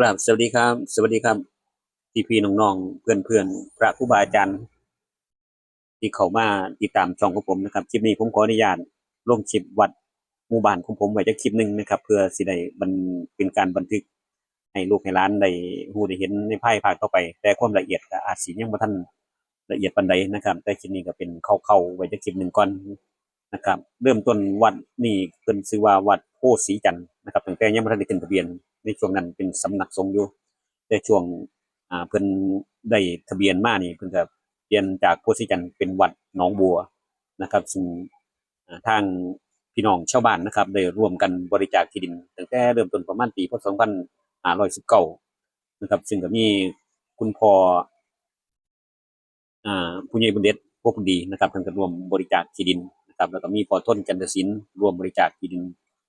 ครับสวัสดีครับ สวัสดีครับพี่พี่น้องๆเพื่อนเพื่อนพระครูบาอาจารย์ที่เขามาติดตามช่องของผมนะครับคลิปนี้ผมขออนุญาตลงคลิปวัดหมู่บ้านของผมไว้จะคลิปหนึ่งนะครับ เพื่อสิได้มันเป็นการบันทึกให้ลูกให้หล้านได้ฮู้ได้เห็นในภายภาคต่อไป แต่ความละเอียดก็อาจสิยังบ่ทันละเอียดปานใดนะครับ แต่คลิปนี้ก็เป็นเข้าๆไว้จะคลิปหนึ่งก่อนนะครับ เริ่มต้นวัดนี่เพิ่นชื่อว่าวัดโพธิ์ศรีจันทร์นะครับตั้งแต่ยังบ่ทันได้ขึ้นทะเบียน ในช่วงนั้นเป็นสำนักสงฆ์อยู่แต่ช่วงอ่าเพิ่นได้ทะเบียนมานี่เพิ่นก็เปลี่ยนจากโพธิจันทร์เป็นวัดหนองบัวนะครับ ซึ่งทางพี่น้องชาวบ้านนะครับได้ร่วมกันบริจาคที่ดินตั้งแต่เริ่มต้นประมาณปีพศ2519นะครับ ซึ่งก็มีคุณพ่ออ่าผู้ใหญ่บุญเด็ดพวกดีนะครับเพิ่นก็ร่วมบริจาคที่ดินนะครับ แล้วก็มีพ่อทนจันทศิลป์ร่วมบริจาคที่ดิน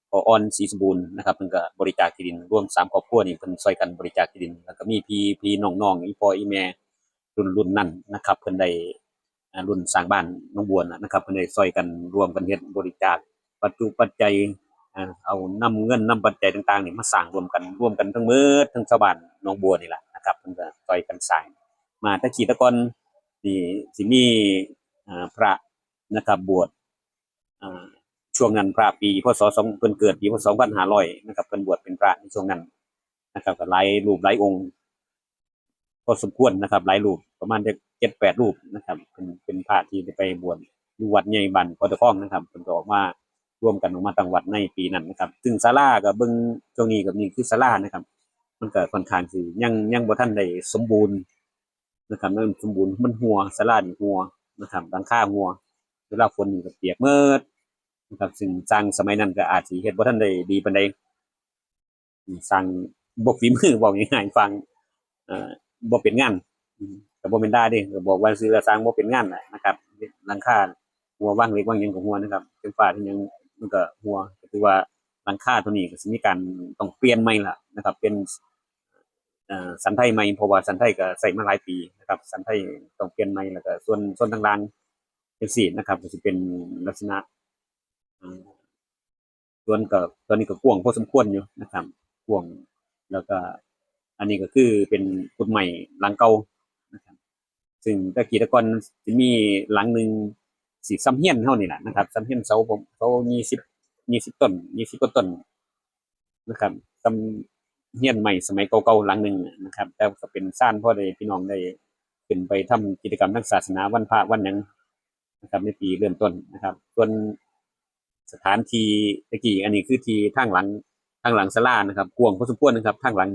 พอออนศรีสมบูรณ์นะครับเพิ่นก็บริจาคที่ดินร่วมสามครอบครัวนี่เพิ่นช่วยกันบริจาคที่ดิน แล้วก็มีพี่พี่น้องๆอีพ่ออีแม่รุ่นรุ่นนั้นนะครับเพิ่นได้รุ่นสร้างบ้านน้องบัวนะนะครับเพิ่นได้ช่วยกันร่วมกันเฮ็ดบริจาคปัจจุปัจจัยเอานำเงินนำปัจจัยต่างๆนี่มาสร้างรวมกันร่วมกันทั้งหมดทั้งชาวบ้านน้องบัวนี่แหละนะครับเพิ่นก็ช่วยกันสร้างมาตะกี้ตะกอนนี่สิมีอ่าพระนะครับบวชอ่า ช่วงนั้นพระปีพศสองเพิ่นเกิดปีพศสองพันห้าร้อยนะครับเพิ่นบวชเป็นพระในช่วงนั้นนะครับก็หลายรูปหลายองค์พอสมควรนะครับ หลายรูปประมาณเจ็ดแปดรูปนะครับ เป็นเป็นพระที่ไปบวชอยู่วัดใหญ่บ้านพอตะข้องนะครับเพิ่นก็ออกมาร่วมกันออกมาตั้งวัดในปีนั้นนะครับ ซึ่งศาลาก็เบิ่งช่วงนี้ก็นี่คือศาลานะครับ มันก็ค่อนข้างสิยังยังบ่ทันได้สมบูรณ์นะครับมันสมบูรณ์มันหัวศาลานี่หัวนะครับหลังคาหัวเวลาฝนนี่ก็เปียกเมิด นะครับซึ่งสร้างสมัยนั้นก็อาจสิเฮ็ดบ่ทันได้ดีปานใดอืมสร้างบ่ฝีมือบอกง่ายๆฟังเอ่อบ่เป็นงานก็บ่แม่นด่าเด้ก็บอกว่าซื้อแล้วสร้างบ่เป็นงานนะครับหลังคาหัววางเล็กวางยังก็หัวนะครับเป็นฟ้าที่ยังมันก็หัวก็ถือว่าหลังคาตัวนี้ก็สิมีการต้องเปลี่ยนใหม่ล่ะนะครับ เป็นเอ่อสันไทยใหม่เพราะว่าสันไทยก็ใช้มาหลายปีนะครับ สันไทยต้องเปลี่ยนใหม่แล้วก็ส่วนส่วนต่างๆจังซี่นะครับก็สิเป็นลักษณะ ส่วนก็ตอนนี้ก็กว้างพอสมควรอยู่นะครับกว้างแล้วก็ อันนี้ก็คือเป็นกุดใหม่หลังเก่านะครับ ซึ่งตะกี้ตะกอนจะมีหลังหนึ่งสีซ้ำเฮียนเท่านี่แหละนะครับซ้ำเฮียนเสาผมเสายี่สิบยี่สิบต้นยี่สิบกว่าต้นนะครับซ้ำเฮียนใหม่สมัยเก่าๆหลังหนึ่งนะครับแต่ก็เป็นซ่านพ่อได้พี่น้องได้ขึ้นไปทำกิจกรรมทางศาสนาวันพระวันหยังนะครับในปีเริ่มต้นนะครับ ส่วน สถานที่ตะกี้อันนี้คือที่ทางหลังทางหลังศาลานะครับกวงพอสมควรนะครับทางหลัง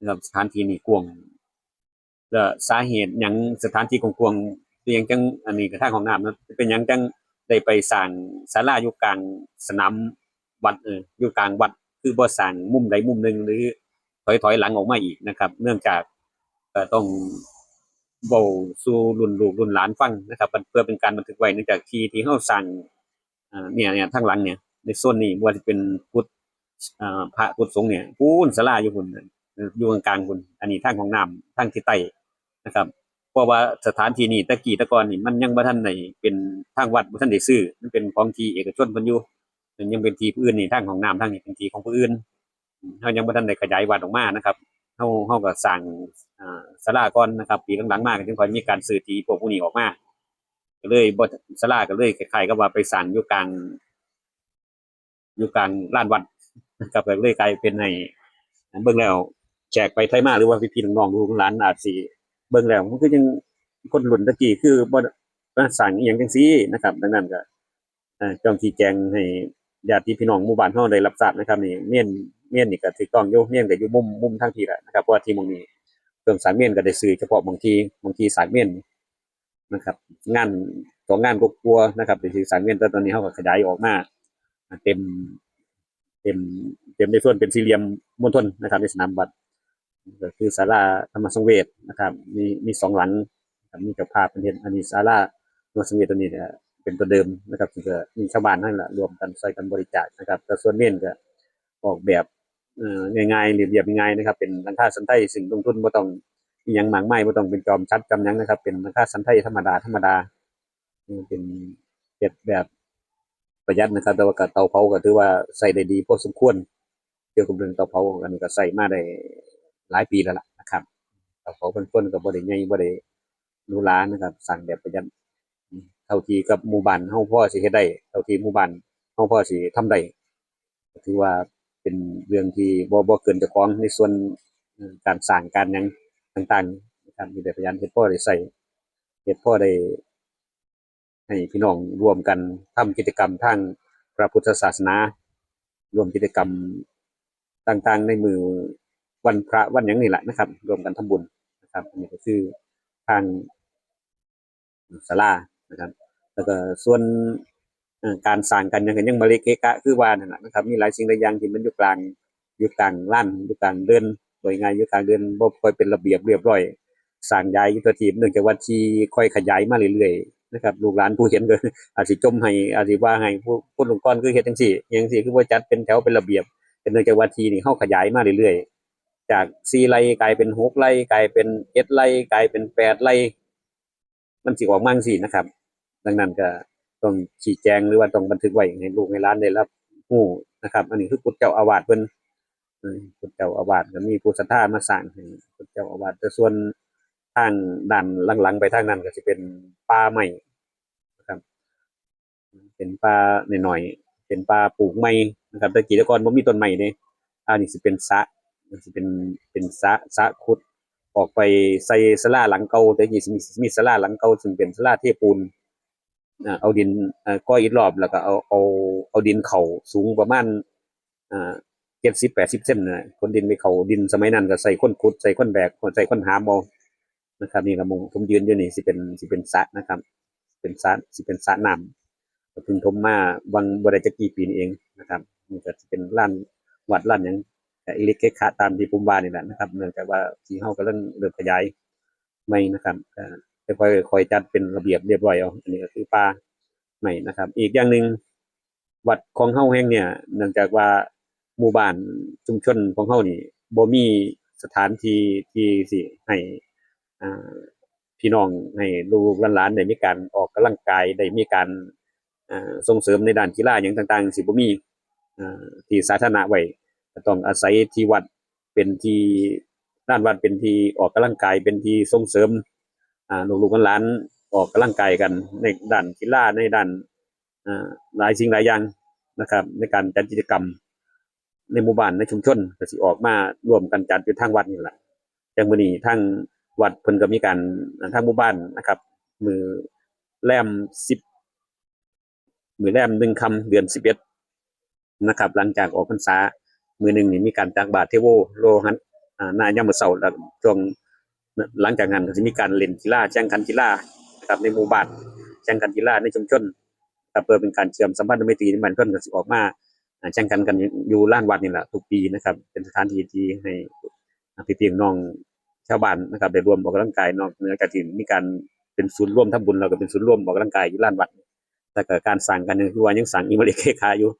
นะครับสถานที่นี่กวงแล้วสาเหตุหยังสถานที่ของกวงเรียงจังอันนี้ก็ทางของน้ำนะเป็นยังจังได้ไปสร้างศาลาอยู่กลางสนามวัดเอออยู่กลางวัดคือบ่สร้างมุมใดมุมหนึ่งหรือถอยถอยหลังออกมาอีกนะครับ เนื่องจากเอ่อต้องเบาสู่รุ่นลูกรุ่นหลานฟังนะครับเพื่อเป็นการบันทึกไว้เนื่องจากที่ที่เฮาสร้างอ่า เนี่ยเนี่ยทางหลังเนี่ย ในโซนนี้บว่าจะเป็นพุทธพระพุทธสงฆ์เนี่ยปูนศาลาอยู่พุ่นน่ะอยู่กลางๆพุ่นอันนี้ทางของน้ำทางทิศใต้นะครับ เพราะว่าสถานที่นี้ตะกี้ตะกอนนี่มันยังบ่ทันได้เป็นทางวัดบ่ทันได้ซื้อมันเป็นของที่เอกชนเพิ่นอยู่มันยังเป็นที่ผู้อื่นนี่ทางของน้ำทางนี้เป็นที่ของผู้อื่นเฮายังบ่ทันได้ขยายวัดออกมานะครับเฮาเฮาก็สร้างอ่าศาลาก่อนนะครับ ปีหลังๆมาก็จึงค่อยมีการซื้อที่พวกผู้นี้ออกมา ก็เลยบ่ศาลาก็เลยคล้ายๆกับว่าไปสร้างอยู่กลางอยู่กลางลานวัดนะครับเลยกลายเป็นในเบิ่งแล้วแจกไปไทยมาหรือว่าพี่ๆน้องๆลูกหลานอาจสิเบิ่งแล้วมันก็ยังคนรุ่นตะกี้คือบ่สร้างอีหยังจังซี่นะครับ ดังนั้นก็จ้องชี้แจงให้ญาติพี่น้องหมู่บ้านเฮาได้รับทราบนะครับนี่เมียนเมียนนี่ก็ถูกต้องอยู่เมียนก็อยู่มุมมุมทางทีแหละนะครับเพราะว่าที่มองนี้เครื่องสางเมียนก็ได้ซื้อเฉพาะบางทีบางทีสางเมียน นะครับ งานสองงานก็กลัวนะครับในสื่อสารเงินแต่ตอนนี้เขาก็ขยายออกมาเต็มเต็มเต็มในส่วนเป็นสี่เหลี่ยมมณฑลนะครับในสนามบัตรก็คือศาลาธรรมสังเวชนะครับมีมีสองหลังมีกับภาพเป็นเห็นอันนี้ศาลาธรรมสังเวชตัวนี้เนี่ยเป็นตัวเดิมนะครับซึ่งก็มีชาวบ้านนั่นแหละรวมกันช่กันบริจาคนะครับแต่ส่วนเม่นก็ออกแบบเอ่อง่ายๆเรียบๆง่ายๆนะครับ เป็นหลังคาสันไทยสิ่งลงทุนบ่ต้อง อิหยังหมางไม้บ่ต้องเป็นจอมชัดจำยังนะครับ เป็นราคาสันไทยธรรมดาธรรมดาเป็นเฮ็ดแบบประหยัดนะครับ แต่ว่าก็เตาเผาก็ถือว่าใส่ได้ดีพอสมควรเกี่ยวกับเรื่องเตาเผาอันนี้ก็ใส่มาได้หลายปีแล้วล่ะนะครับก็ขอเป็นคนก็บ่ได้ใหญ่บ่ได้หรูหรานนะครับสร้างแบบประหยัดเท่าที่กับหมู่บ้านเฮาพ่อสิเฮ็ดได้เท่าที่หมู่บ้านเฮาพ่อสิทำได้ถือว่าเป็นเรื่องที่บ่บ่เกินเจ้าของในส่วนการสร้างการยัง ต่างๆนะครับมีแต่พยายามเฮ็ดพอได้ใช้เฮ็ดพอได้ให้พี่น้องร่วมกันทำกิจกรรมทางพระพุทธศาสนารวมกิจกรรมต่างๆ ในมือวันพระวันหยังนี่แหละนะครับ รวมกันทำบุญนะครับนนี้ก็คือทางศาลานะครับ แล้วก็ส่วนการสร้างกันยังก็ยังมาเลเกะกะคือว่านั่นแหละนะครับ มีหลายสิ่งหลายอย่างที่มันอยู่กลางอยู่กลางลานอยู่กลางเดิน โดยงายอยู่กางเดินบ่ค่อยเป็นระเบียบเรียบร้อยสร้างย้ายยู่ตัวทีเนื่องจากว่าที่ค่อยขยายมาเรื่อยๆนะครับลูกหลานผู้เห็นก็อาจสิจมให้อาจสิว่าให้ผู้ผู้ลงกรคือเฮ็ดจังซี่อหยังซี่คือบ่จัดเป็นแถวเป็นระเบียบเป็นเนื่องจากว่าทีนี่เฮาขยายมาเรื่อยๆจาก4ไร่กลายเป็น6ไร่กลายเป็น7ไร่กลายเป็น8ไร่มันสิออกมาจังซี่นะครับ ดังนั้นก็ต้องชี้แจงหรือว่าต้องบันทึกไว้ให้ลูกให้หลานได้รับรู้นะครับ อันนี้คือกุฎเจ้าอาวาสเพิ่น เออกุฎเจ้าอาวาสก็มีผู้ศรัทธามาสร้างให้กุฎเจ้าอาวาสแต่ส่วนทางด้านหลังๆไปทางนั้นก็สิเป็นป่าไม้เป็นป่าหน่อยๆเป็นป่าปลูกไม้นะครับแต่กี้แต่ก่อนบ่มีต้นไม้เด้อันนี้สิเป็นสะมันสิเป็นเป็นสะสะขุดออกไปใส่ศาลาหลังเก่าแต่กี้สิมีมีศาลาหลังเก่าซึ่งเป็นศาลาเทปูนเอาดินเอ่อก่ออิฐรอบแล้วก็เอาเอาเอาดินเข้าสูงประมาณ อ่า70 80เซนนะคนดินไปเขาดินสมัยนั้นก็ใส่คนขุดใส่คนแบกใส่คนหามเอานะครับนี่ละมงผมยืนอยู่นี่สิเป็นสิเป็นสระนะครับ เป็นสระสิเป็นสระน้ำพิ่งทมมาวังบริจกีปีนเองนะครับมันก็จะเป็นร้านวัดร้านหยังแต่อิเล็กเกคะตามที่ผมว่านี่แหละนะครับเนื่องจากว่าที่เฮาก็เริ่มเริ่มขยายไม่นะครับค่อยๆค่อยจัดเป็นระเบียบเรียบร้อยเอาอันนี้ก็คือป่าใหม่นะครับ อีกอย่างหนึ่งวัดของเฮาแห่งเนี่ย เนื่องจากว่า หมู่บ้านชุมชนของเฮานี่บ่มีสถานที่ที่สิให้อ่าพี่น้องให้ลูกหลานได้มีการออกกำลังกายได้มีการส่งเสริมในด้านกีฬาอย่างต่างๆ สิบ่มีอ่าที่สาธารณะไว้ต้องอาศัยที่วัดเป็นที่ด้านวัดเป็นที่ออกกำลังกายเป็นที่ส่งเสริมลูกๆหลานออกกำลังกายกันในด้านกีฬาในด้านหลายสิ่งหลายอย่างนะครับ ในการจัดกิจกรรม ในหมู่บ้านในชุมชนก็สิออกมาร่วมกันจัดอยู่ทางวัดนี่แหละจังมื้อนี้ทางวัดเพิ่นก็มีการทางหมู่บ้านนะครับ มือแรม10มือแรมหนึ่งคำเดือนสิบเอ็ดนะครับ หลังจากออกพรรษา มือหนึ่งนี่มีการตักบาตรเทโวโลหันนายามมื้อเสาร์แล้วช่วงหลังจากนั้นก็จะมีการเล่นกีฬาแข่งขันกีฬาครับในหมู่บ้านแข่งขันกีฬาในชุมชนครับเพื่อเป็นการเชื่อมสัมพันธไมตรีในบ้านเพื่อนก็สิออกมา แข่งขันกันอยู่ล้านวัดนี่แหละทุกปีนะครับ เป็นสถานที่ที่ให้พี่เพียงน้องชาวบ้านนะครับได้รวมออกกำลังกายนอกเหนือจากที่มีการเป็นศูนย์ร่วมทำบุญเราก็เป็นศูนย์ร่วมออกกำลังกายอยู่ลานวัดแต่ก็การสั่งกันยังคือว่ายังสั่งอีเมลเคคาอยู่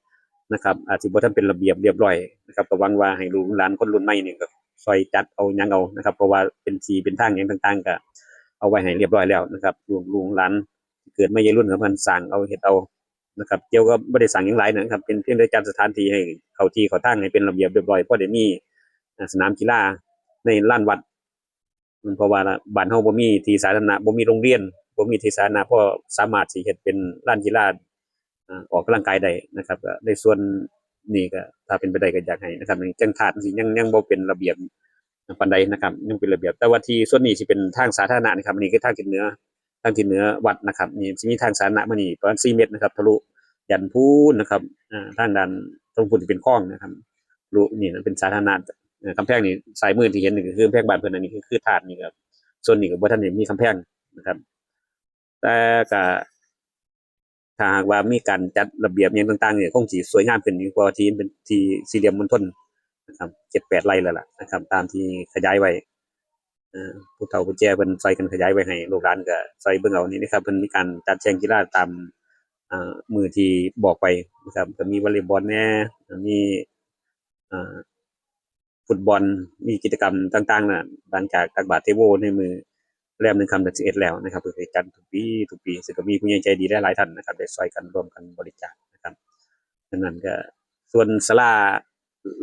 นะครับ อาจจะบ่ทันเป็นระเบียบเรียบร้อยนะครับก็วังว่าให้ลูกหลานคนรุ่นใหม่นี่ก็ซอยจัดเอายังเอานะครับ เพราะว่าเป็นทีเป็นทางหยังต่างๆก็เอาไว้ให้เรียบร้อยแล้วนะครับลูกลูกหลานเกิดไมาในรุ่นของมันสั่งเอาเฮ็ดเอา นะครับเกี่ยวก็บ่ได้สั่งหยังหลายนะครับเป็นเพียงแต่จัดสถานที่ให้เขาที่เข้าทางให้เป็นระเบียบเรียบร้อยเพราะเดี๋ยวนี้สนามกีฬาในล้านวัดมันเพราะว่าบ้านเฮาบ่มีที่สาธารณะบ่มีโรงเรียนบ่มีที่สาธารณะพอสามารถสิเฮ็ดเป็นล้านกีฬาอออกกำลังกายได้นะครับในส่วนนี้ก็ถ้าเป็นไปได้ก็อยากให้นะครับจังถาดสิยังยังบ่เป็นระเบียบปานใดนะครับยังเป็นระเบียบ แต่ว่าที่ส่วนนี้สิเป็นทางสาธารณะนะครับอันนี้คือทางทิศเหนือทางทิศเหนือวัดนะครับนี่สิมีทางสาธารณะมานี่ประมาณ4เมตรนะครับทะลุ ยันพูนนะครับอ่าทางด้านตรงพุ่นสิเป็นคลองนะครับรู้นี่นะเป็นสาธารณะเอ่อกำแพงนี่สายมือที่เห็นนี่ก็คือกำแพงบ้านเพิ่นอันนี้คือคือถาดนี่ครับส่วนนี้ก็บ่ทันได้มีกำแพงนะครับ แต่ก็ถ้าหากว่ามีการจัดระเบียบอย่างต่างๆเนี่ยคงสิสวยงามขึ้นกว่าที่เป็นที่สี่เหลี่ยมมณฑลนะครับ7-8ไร่แล้วล่ะนะครับ ตามที่ขยายไว้เอ่อผู้เฒ่าผู้แก่เพิ่นใส่กันขยายไว้ให้ลูกหลานก็ใส่เบิ่งเอานี่นะครับเพิ่นมีการจัดแข่งกีฬาตามอ่า มือที่บอกไปนะครับก็มีวอลเลย์บอลแน่มีฟุตบอลมีกิจกรรมต่างๆนะหลังจากตักบาตรเทโวในมือแรมหนึ่งคำเดือนสิบเอ็ดแล้วนะครับเพื่อจัดทุกปีทุกปีซึ่งก็มีผู้ใหญ่ใจดีหลายท่านนะครับได้ช่วยกันร่วมกันบริจาคนะครับดังนั้นก็ส่วนศาลา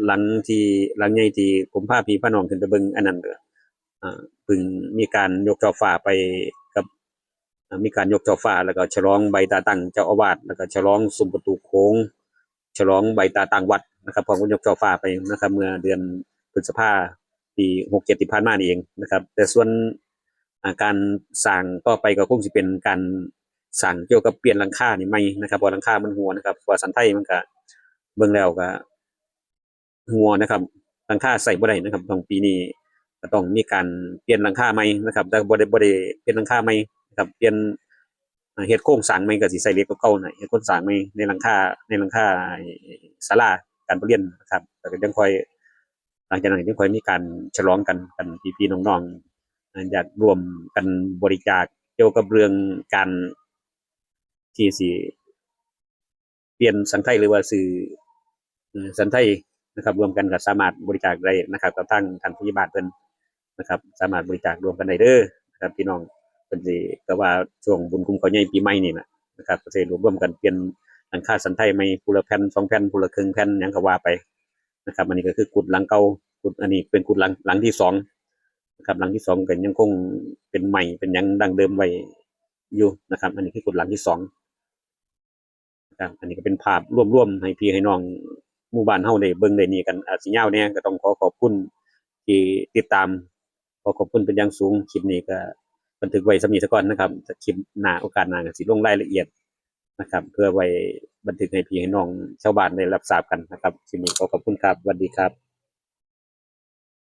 หลังที่หลังใหญ่ที่ผมพาพี่พาน้องขึ้นไปเบิงอันนั้นก็อ่าเพิ่งมีการยกช่อฟ้าไป มีการยกช่อฟ้าแล้วก็ฉลองใบตาตั้งเจ้าอาวาสแล้วก็ฉลองซุ้มประตูโค้ง ฉลองใบตาตั้งวัดนะครับพร้อมกับยกช่อฟ้าไปนะครับ เมื่อเดือนพฤษภาปี67ที่ผ่านมานี่เองนะครับ แต่ส่วนการสร้างต่อไปก็คงสิเป็นการสร้างเกี่ยวกับเปลี่ยนหลังคานี่ใหม่นะครับเพราะหลังคามันหัวนะครับว่าสันไทยมันก็เบิ่งแล้วก็หัวนะครับหลังคาใส่บ่ได้นะครับต้องปีนี้ก็ต้องมีการเปลี่ยนหลังคาใหม่นะครับแต่บ่ได้บ่ได้เปลี่ยนหลังคาใหม่ ครับเปลี่ยนเฮ็ดโครงสร้างใหม่ก็สิใส่เหล็กเก่าๆหน่อยเฮ็ดโครงสร้างใหม่ในหลังคาในหลังคาศาลาการประเรียนนะครับแล้วก็ยังค่อยหลังจากนั้นยังค่อยมีการฉลองกันกันพี่ๆน้องๆอยากรวมกันบริจาคเกี่ยวกับเรื่องการที่สิเปลี่ยนสังไทยหรือว่าสื่อสันไทยนะครับ รวมกันก็สามารถบริจาคได้นะครับกับทางทานผู้ใหญ่บ้านเพิ่นนะครับ สามารถบริจาครวมกันได้เด้อนะครับพี่น้อง เพิ่นสิก็ว่าช่วงบุญคุ้มเขาใหญ่ปีใหม่นี่นะนะครับก็สิรวมร่วมกันเปลี่ยนหลังคาสันไทยใหม่ผู้ละแผ่นสองแผ่นผู้ละครึ่งแผ่นหยังก็ว่าไปนะครับ อันนี้ก็คือกุดหลังเก่ากุดอันนี้เป็นกุดหลังหลังที่สองนะครับหลังที่สองก็ยังคงเป็นใหม่เป็นยังดังเดิมไว้อยู่นะครับ อันนี้คือกุดหลังที่สองนะครับอันนี้ก็เป็นภาพรวมๆให้พี่ให้น้องหมู่บ้านเฮาได้เบิ่งได้นี่กันอาจสิยาวแหน่ก็ต้องขอขอบคุณที่ติดตามขอขอบคุณเป็นอย่างสูงคลิปนี้ก็ บันทึกไว้สมีสก่อนนะครับจะคลิปหน้าโอกาสหน้าก็สิลงรายละเอียดนะครับ เพื่อไว้บันทึกให้พี่ให้น้องชาวบ้านได้รับทราบกันนะครับคลิปนี้ขอขอบคุณครับสวัสดีครับ